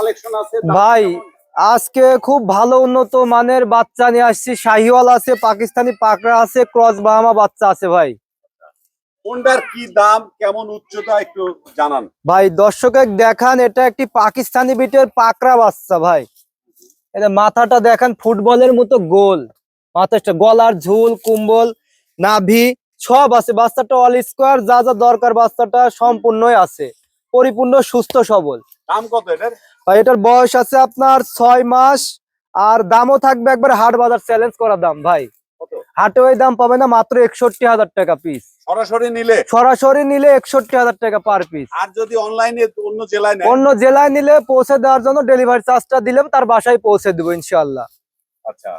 Collection আছে ভাই আজকে খুব ভালো উন্নত মানের বাচ্চা নিয়ে আসছি। শাহিওয়াল আছে পাকিস্তানি পাকড়া আছে ক্রস বাহামা বাচ্চা আছে ভাই। কোনটার কি দাম কেমন উচ্চতা একটু জানান। ভাই দর্শকে দেখান এটা একটি পাকিস্তানি বিটের পাকড়া বাচ্চা ভাই। এটা মাথাটা দেখান ফুটবলের মতো গোল। মাথাটা গলার ঝুল কুম্বল নাভি সব আছে। বাচ্চাটা অল স্কোয়ার যা যা দরকার বাচ্চাটা সম্পূর্ণই আছে। পরিপূর্ণ সুস্থ সবল। দাম কত এটার? ভাই এটার বয়স আছে আপনার ছয় মাস আর দামও থাকবে একবার হাট বাজার চ্যালেঞ্জ করা দাম ভাই। হাটে ওই দাম পাবে না মাত্র একষট্টি হাজার টাকা পিস সরাসরি নিলে? সরাসরি নিলে একষট্টি হাজার টাকা পার পিস আর যদি অনলাইনে অন্য জেলায় অন্য জেলায় নিলে পৌঁছে দেওয়ার জন্য ডেলিভারি চার্জটা তার বাসায় পৌঁছে দেবো ইনশাল্লাহ আচ্ছা।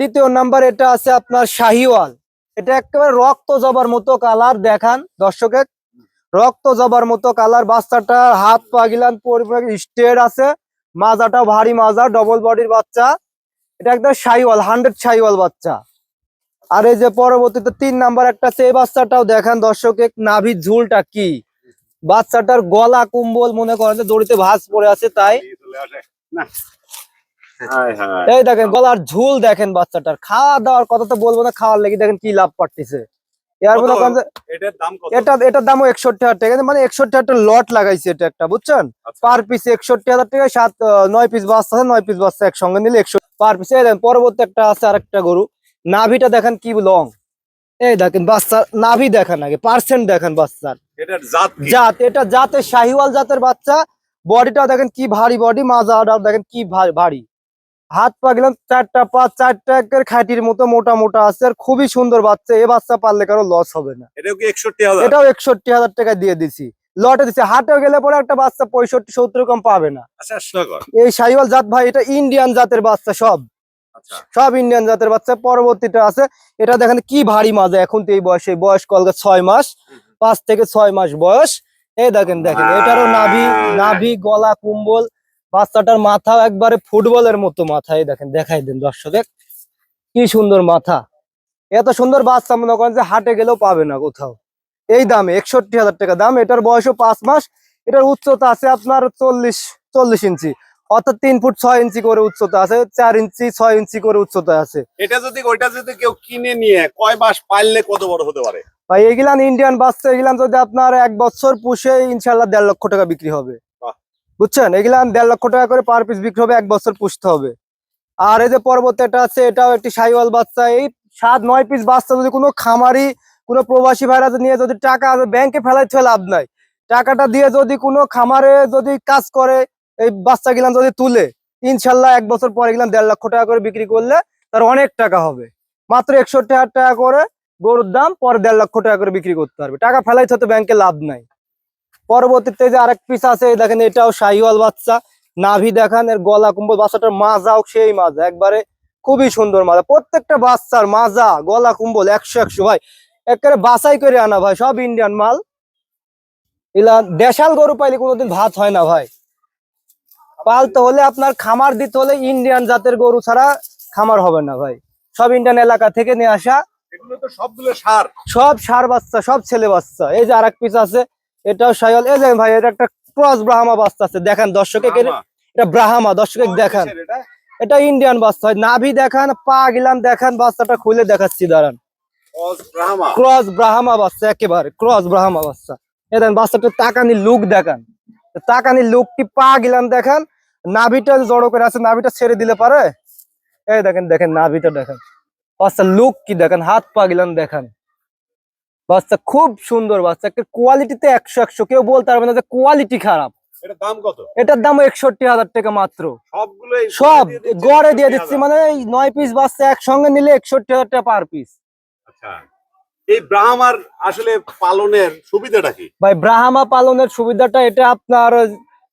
দ্বিতীয় নাম্বার এটা আছে আপনার শাহিওয়াল। এটা একেবারে রক্ত জবার মতো কালার দেখান দর্শকে রক্ত জবার মতো কালার। বাচ্চাটা হাত পা গিলান স্টেট আছে। মাজাটা ভারী মাজা ডবল বডির বাচ্চা। এটা একদম শাহিওয়াল হান্ড্রেড শাহিওয়াল বাচ্চা। আর এই যে পরবর্তীতে তিন নাম্বার একটা সেই বাচ্চাটাও দেখান দর্শকে নাভির ঝুলটা কি? বাচ্চাটার গলা কুম্বল মনে করেন যে দড়িতে ভাঁজ পড়ে আছে তাই? না। এই দেখেন গলার ঝুল দেখেন বাচ্চাটার। খাওয়া দাওয়ার কথা তো বলব না খাওয়ার লেগে দেখেন কি লাভ পাচ্ছে এটার দাম এটা এটার দামও একষট্টি হাজার টাকা। মানে একষট্টি হাজার লট লাগাইছে এটা একটা বুঝছেন? আচ্ছা। পার পিস একষট্টি হাজার টাকা সাত নয় পিস বাচ্চা আছে নয় পিস বাচ্চা একসঙ্গে নিলে একশো পার পিস এই দেখেন পরবর্তী একটা আছে আরেকটা গরু। নাভিটা দেখেন কি লং এই দেখেন বাচ্চা নাভি দেখেন আগে পার্সেন্ট দেখেন বাচ্চার। জাত এটা জাতের শাহিওয়াল জাতের বাচ্চা। বডিটাও দেখেন কি ভারী বডি মাজাটাও দেখেন কি ভারী। হাত পা গেলাম চারটা পা চারটা একের খাটির মতো মোটা মোটা আছে আর খুবই সুন্দর বাচ্চা। এ বাচ্চা পারলে কারও লস হবে না। এটাও একষট্টি হাজার? টাকা দিয়ে দিছি। লটে দিছি। হাটে গেলে পরে একটা বাচ্চা পঁয়ষট্টি সত্তর কম পাবে না। আচ্ছা এই শাহিওয়াল জাত ভাই এটা ইন্ডিয়ান জাতের বাচ্চা সব। আচ্ছা। সব ইন্ডিয়ান জাতের বাচ্চা। পরবর্তীটা আছে। এটা দেখেন কি ভারী মাজা। এখন তো এই বয়সে বয়স কলকা ছয় মাস পাঁচ থেকে ছয় মাস বয়স। এই দেখেন দেখেন। এটারও নাভি নাভি গলা কুম্বল বাচ্চাটার মাথা একবারে ফুটবলের মতো মাথায় দেখেন দেখাই দেন দর্শকে কি সুন্দর মাথা। এত সুন্দর বাচ্চা মনে করেন যে হাটে গেলেও পাবে না কোথাও। এই দামে একষট্টি হাজার টাকা। দাম এটার বয়সও পাঁচ মাস। এটার উচ্চতা আছে আপনার চল্লিশ চল্লিশ ইঞ্চি। অর্থাৎ তিন ফুট ছয় ইঞ্চি করে উচ্চতা আছে চার ইঞ্চি ছয় ইঞ্চি করে উচ্চতা আছে। এটা যদি ওইটা যদি কেউ কিনে নিয়ে কয় মাস পাইলে কত বড় হতে পারে? ভাই এগুলান ইন্ডিয়ান বাচ্চা এগুলান যদি আপনার এক বছর পুষে ইনশাল্লাহ দেড় লক্ষ টাকা বিক্রি হবে। বুঝছেন? এগুলান দেড় লক্ষ টাকা করে পার পিস বিক্রি হবে, এক বছর পুষতে হবে। আর এই যে পরবর্তী একটা আছে, এটাও একটি সাইওয়াল বাচ্চা। এই সাত, নয় পিস বাচ্চা যদি কোনো খামারি, কোনো প্রবাসী ভাইরা নিয়ে যদি টাকা ব্যাংকে ফেলাই ফেলাইতে লাভ নাই। টাকাটা দিয়ে যদি কোনো খামারে যদি কাজ করে, এই বাচ্চা গিলান যদি তুলে, ইনশাল্লাহ এক বছর পরে গেলাম দেড় লক্ষ টাকা করে বিক্রি করলে তার অনেক টাকা হবে। মাত্র একষট্টি হাজার টাকা করে গরুর দাম, পরে দেড় লক্ষ টাকা করে বিক্রি করতে পারবে। টাকা ফেলাইতে হতে ব্যাংকে লাভ নাই। পরবর্তীতে যে আরেক পিস আছে দেখেন এটাও শাহিওয়াল বাচ্চা। নাভি দেখান এর গলা কুম্বল বাচ্চাটার মাজাও সেই মাজা। একবারে খুবই সুন্দর মাজা। প্রত্যেকটা বাচ্চার মাজা গলা কুম্বল একশো একশো। ভাই একেবারে বাছাই করে আনা ভাই। সব ইন্ডিয়ান মাল। এলা দেশাল গরু পাইলে কোনোদিন ভাত হয় না ভাই। পালতে হলে আপনার খামার দিতে হলে ইন্ডিয়ান জাতের গরু ছাড়া খামার হবে না ভাই। সব ইন্ডিয়ান এলাকা থেকে নিয়ে আসা। সবগুলো সার। সব সার বাচ্চা সব ছেলে বাচ্চা। এই যে আরেক পিস আছে এটাও সাইল এই যে ভাই এটা একটা ক্রস ব্রাহ্মা বাচ্চা আছে দেখেন দর্শকে। এটা ব্রাহ্মা দর্শকে দেখান। এটা? ইন্ডিয়ান বাচ্চা হয়। নাভি দেখান পা গিলাম দেখান বাচ্চাটা খুলে দেখাচ্ছি দাঁড়ান। ক্রস ব্রাহ্মা। বাচ্চা একেবারে ক্রস ব্রাহ্মা বাচ্চা। এই দেখেন বাচ্চাটা তাকানি লুক দেখান। তাকানি লুকটি পা গিলাম দেখান। নাভিটা জড়ো করে আছে নাভিটা ছেড়ে দিলে পারে। এই দেখেন দেখেন নাভিটা দেখেন। বাচ্চা লুক কি দেখেন হাত পা গিলাম দেখান। বাচ্চা খুব সুন্দর বাচ্চা। একটা কোয়ালিটিতে একশো একশো। কেউ বলতে পারবে না যে কোয়ালিটি খারাপ। এটার দাম এটার দাম একষট্টি হাজার টাকা মাত্র। সব গড়ে দিয়ে 61,000 দিচ্ছি। মানে এই নয় পিস বাচ্চা একসঙ্গে নিলে একষট্টি হাজার টাকা পার পিস আচ্ছা। এই ব্রাহ্মার আসলে পালনের সুবিধাটা কি? ভাই ব্রাহ্মা পালনের সুবিধাটা এটা আপনার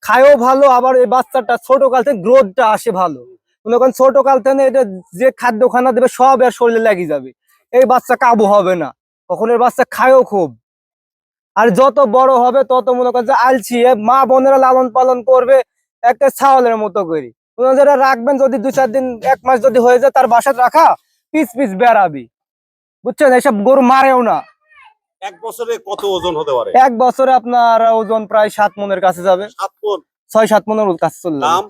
খায়ও ভালো আবার এই বাচ্চাটা ছোট কাল থেকে গ্রোথটা আসে ভালো। মনে করেন ছোট কাল থেকে এটা যে খাদ্য খানা দেবে সব এর শরীরে লেগে যাবে। এই বাচ্চা কাবু হবে না। কখন এর বাচ্চা খায়ও খুব। আর যত বড় হবে তত মনে করেন যে আলছি মা বোনেরা লালন পালন করবে একটা ছাওয়ালের মতো করি। যেটা রাখবেন যদি দু চার দিন এক মাস যদি হয়ে যায় তার বাসায় রাখা পিস পিস বেড়াবি। বুঝছেন? এসব গরু মারেও না। এক বছরে কত ওজন হতে পারে? এক বছরে আপনার ওজন প্রায় সাত মনের কাছে যাবে। ছয় সাত মনের কাছে চলে যাবে। দাম?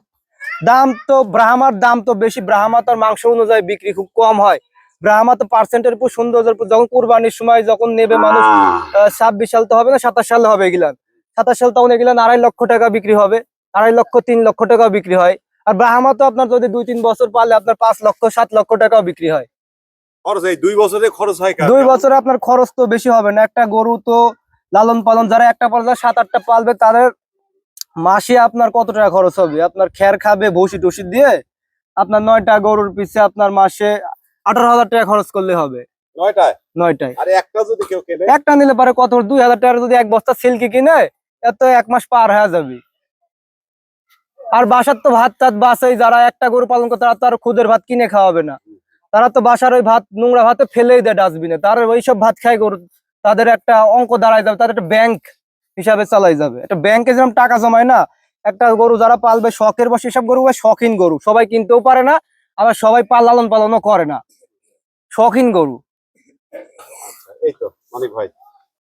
দাম তো ব্রাহ্মার দাম তো বেশি। ব্রাহ্মা তার মাংস অনুযায়ী বিক্রি খুব কম হয়। ব্রাহ্মা তো পার্সেন্টের উপর সৌন্দর্যের উপর যখন কুরবানির সময় যখন নেবে মানুষ ছাব্বিশ সাল তো হবে না সাতাশ সালে হবে এগুলান সাতাশ সাল তখন এগুলান আড়াই লক্ষ টাকা বিক্রি হবে আড়াই লক্ষ তিন লক্ষ টাকাও বিক্রি হয়। আর ব্রাহ্মা তো আপনার যদি দুই তিন বছর পারলে আপনার পাঁচ লক্ষ সাত লক্ষ টাকাও বিক্রি হয়। খরচ এই দুই বছরে খরচ হয় দুই বছরে আপনার খরচ তো বেশি হবে না। একটা গরু তো লালন পালন যারা একটা পালবে সাত আটটা পালবে তাদের মাসে আপনার কত টাকা খরচ হবে? আপনার খ্যার খাবে ভুসি টুসি দিয়ে আপনার নয়টা গরুর পিছে আপনার মাসে আঠারো হাজার টাকা খরচ করলে হবে। নয়টায়? নয়টায়। আর একটা যদি কেউ কেনে? একটা নিলে পারে কত? দুই হাজার টাকা যদি এক বস্তা সিল্কি কিনে এত এক মাস পার হয়ে যাবে। আর বাসার তো ভাত টাত বাসাই যারা একটা গরু পালন করে তারা তো আর খুদের ভাত কিনে খাওয়াবে না। তারা তো বাসার ওই ভাত নোংরা ভাতে ফেলেই দেয় ডাস্টবিনে। তার ওইসব ভাত খায় গরু তাদের একটা অঙ্ক দাঁড়ায় যাবে তাদের একটা ব্যাংক হিসাবে চালাই যাবে। একটা ব্যাংকে যেরকম টাকা জমায় না একটা গরু যারা পালবে শখের বসে সব গরু শখিন গরু সবাই কিনতেও পারে না আবার সবাই পাল লালন পালনও করে না। শখিন গরু। এই তো অনেক ভাই।